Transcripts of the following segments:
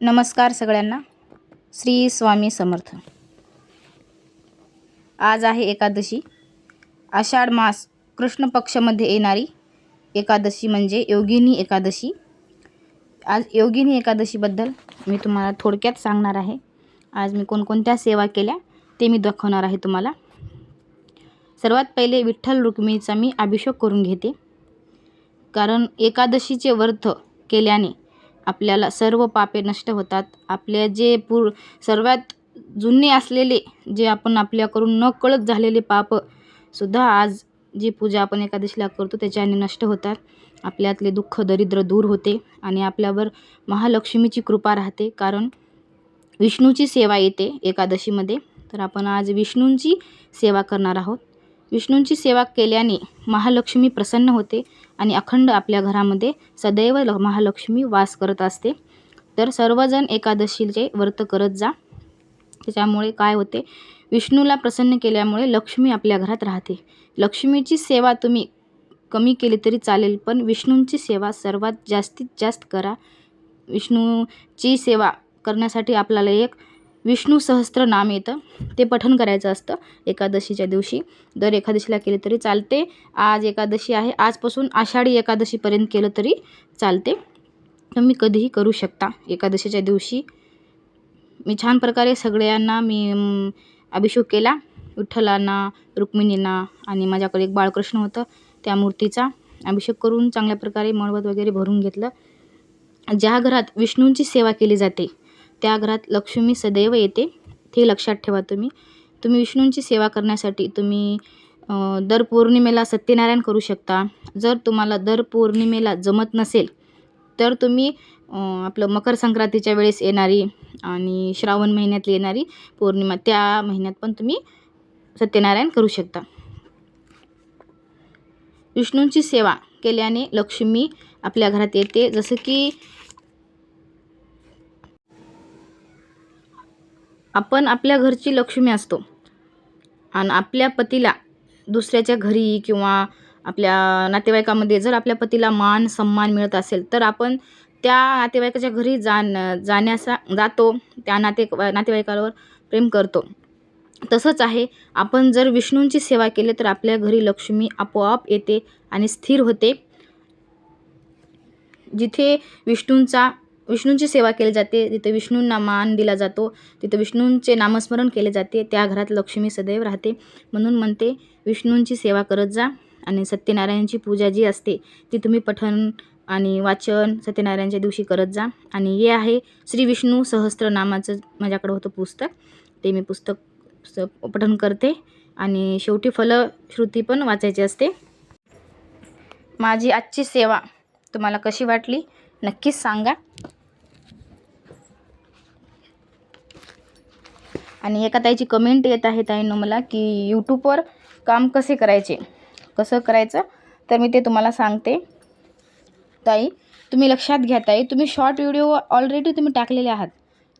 नमस्कार सगळ्यांना. श्री स्वामी समर्थ. आज आहे एकादशी. आषाढ मास कृष्ण पक्षमध्ये येणारी एकादशी म्हणजे योगिनी एकादशी. आज योगिनी एकादशीबद्दल मी तुम्हाला थोडक्यात सांगणार आहे. आज मी कोणकोणत्या सेवा केल्या ते मी दाखवणार आहे तुम्हाला. सर्वात पहिले विठ्ठल रुक्मिणीचा मी अभिषेक करून घेते. कारण एकादशीचे व्रत केल्याने आपल्याला सर्व पापे नष्ट होतात. आपल्या जे पूर सर्वात जुने असलेले जे आपण आपल्याकडून न कळत झालेले पाप सुद्धा आज जी पूजा आपण एकादशीला करतो त्याच्याने नष्ट होतात. आपल्यातले दुःख दरिद्र दूर होते आणि आपल्यावर महालक्ष्मीची कृपा राहते. कारण विष्णूची सेवा येते एकादशीमध्ये. तर आपण आज विष्णूंची सेवा करणार आहोत. विष्णूंची सेवा केल्याने महालक्ष्मी प्रसन्न होते आणि अखंड आपल्या घरामध्ये सदैव ल महालक्ष्मी वास करत असते. तर सर्वजण एकादशीचे व्रत करत जा. त्याच्यामुळे काय होते? विष्णूला प्रसन्न केल्यामुळे लक्ष्मी आपल्या घरात राहते. लक्ष्मीची सेवा तुम्ही कमी केली तरी चालेल पण विष्णूंची सेवा सर्वात जास्तीत जास्त करा. विष्णूची सेवा करण्यासाठी आपल्याला एक विष्णू सहस्त्र नाम येतं. ते पठण करायचं असतं एकादशीच्या दिवशी. दर एकादशीला केले तरी चालते. आज एकादशी आहे. आजपासून आषाढी एकादशीपर्यंत केलं तरी चालते. तुम्ही कधीही करू शकता एकादशीच्या दिवशी. मी छान प्रकारे सगळ्यांना मी अभिषेक केला. विठ्ठलांना रुक्मिणींना आणि माझ्याकडे एक बाळकृष्ण होतं. त्या मूर्तीचा अभिषेक करून चांगल्या प्रकारे मळवत वगैरे भरून घेतलं. ज्या घरात विष्णूंची सेवा केली जाते त्या घरात लक्ष्मी सदैव येते ते लक्षात ठेवा तुम्ही. तुम्ही विष्णूंची सेवा करण्यासाठी तुम्ही दर पौर्णिमेला सत्यनारायण करू शकता. जर तुम्हाला दर पौर्णिमेला जमत नसेल तर तुम्ही आपलं मकर संक्रांतीच्या वेळेस येणारी आणि श्रावण महिन्यातली येणारी पौर्णिमा त्या महिन्यात पण तुम्ही सत्यनारायण करू शकता. विष्णूंची सेवा केल्याने लक्ष्मी आपल्या घरात येते. जसं की आपण आपल्या घरची लक्ष्मी असतो. आणि आपल्या पतीला दुसऱ्याच्या घरी किंवा आपल्या नातेवाईकामध्ये जर आपल्या पतीला मान सन्मान मिळत असेल तर आपण त्या नातेवाईकाच्या घरी जाण जाण्याचा जातो. त्या नाते नातेवाईकावर प्रेम करतो. तसंच आहे आपण जर विष्णूंची सेवा केली तर आपल्या घरी लक्ष्मी आपोआप येते आणि स्थिर होते. जिथे विष्णूंचा विष्णूंची सेवा केली जाते. तिथे विष्णूंना मान दिला जातो तिथं विष्णूंचे नामस्मरण केले जाते. त्या घरात लक्ष्मी सदैव राहते. म्हणून म्हणते विष्णूंची सेवा करत जा आणि सत्यनारायणची पूजा जी असते ती तुम्ही पठण आणि वाचन सत्यनारायणच्या दिवशी करत जा. आणि हे आहे श्री विष्णू सहस्त्र नामाचं माझ्याकडं होतं पुस्तक. ते मी पुस्तक पठण करते आणि शेवटी फलश्रुती पण वाचायची असते. माझी आजची सेवा तुम्हाला कशी वाटली नक्कीच सांगा. आणि एका ताईची कमेंट येत आहे ताईनं मला की यूट्यूबवर काम कसे करायचे? कसं करायचं? तर मी ते तुम्हाला सांगते. ताई तुम्ही लक्षात घ्या ताई तुम्ही शॉर्ट व्हिडिओ ऑलरेडी तुम्ही टाकलेले आहात.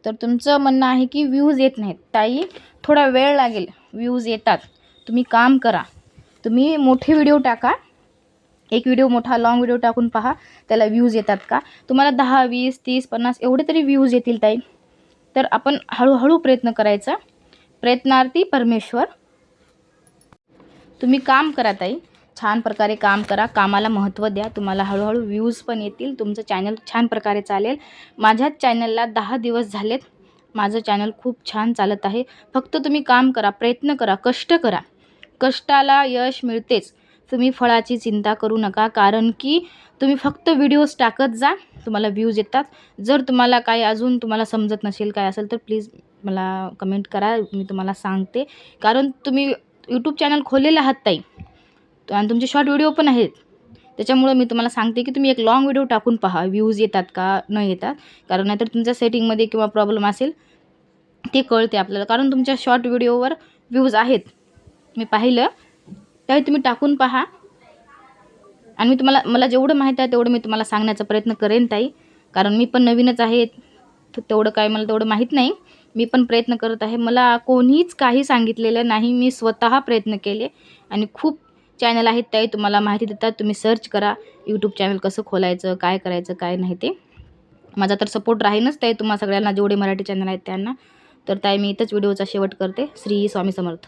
तर तुमचं म्हणणं आहे की व्ह्यूज येत नाहीत. ताई थोडा वेळ लागेल. व्ह्यूज येतात. तुम्ही काम करा. तुम्ही मोठे व्हिडिओ टाका. एक व्हिडिओ मोठा लाँग व्हिडिओ टाकून पहा. त्याला व्ह्यूज येतात का? तुम्हाला दहा वीस तीस पन्नास एवढे तरी व्ह्यूज येतील ताई. तर आपण हळूहळू प्रयत्न करायचा. प्रयत्नार्थी परमेश्वर. तुम्ही काम करा ताई. छान प्रकारे काम करा. कामाला महत्त्व द्या. तुम्हाला हळूहळू व्ह्यूज पण येतील. तुमचं चॅनल छान प्रकारे चालेल. माझ्याच चॅनलला दहा दिवस झालेत. माझं चॅनल खूप छान चालत आहे. फक्त तुम्ही काम करा प्रयत्न करा कष्ट करा. कष्टाला यश मिळतेच. तुम्ही फळाची चिंता करू नका कारण की तुम्ही फक्त व्हिडिओज टाकत जा तुम्हाला व्ह्यूज येतात. जर तुम्हाला काय अजून तुम्हाला समजत नसेल काय असेल तर प्लीज मला कमेंट करा मी तुम्हाला सांगते. कारण तुम्ही यूट्यूब चॅनल खोललेलं आहात ताई. आणि तुमचे शॉर्ट व्हिडिओ पण आहेत. त्याच्यामुळं मी तुम्हाला सांगते की तुम्ही एक लाँग व्हिडिओ टाकून पहा व्ह्यूज येतात का न येतात. कारण नाहीतर तुमच्या सेटिंगमध्ये किंवा प्रॉब्लेम असेल ते कळते आपल्याला. कारण तुमच्या शॉर्ट व्हिडिओवर व्ह्यूज आहेत. मी पाहिलं त्यावेळी तुम्ही टाकून पहा. आणि मी तुम्हाला मला जेवढं माहीत आहे तेवढं मी तुम्हाला सांगण्याचा प्रयत्न करेन ताई. कारण मी पण नवीनच आहे तेवढं काय मला तेवढं माहीत नाही. मी पण प्रयत्न करत आहे. मला कोणीच काही सांगितलेलं नाही. मी स्वतः प्रयत्न केले. आणि खूप चॅनल आहेत ताई तुम्हाला माहिती देतात. तुम्ही सर्च करा. यूट्यूब चॅनल कसं खोलायचं काय करायचं काय नाही ते. माझा तर सपोर्ट राहीनच ताई तुम्हा सगळ्यांना. जेवढे मराठी चॅनल आहेत त्यांना. तर ताई मी इथंच व्हिडिओचा शेवट करते. श्री स्वामी समर्थ.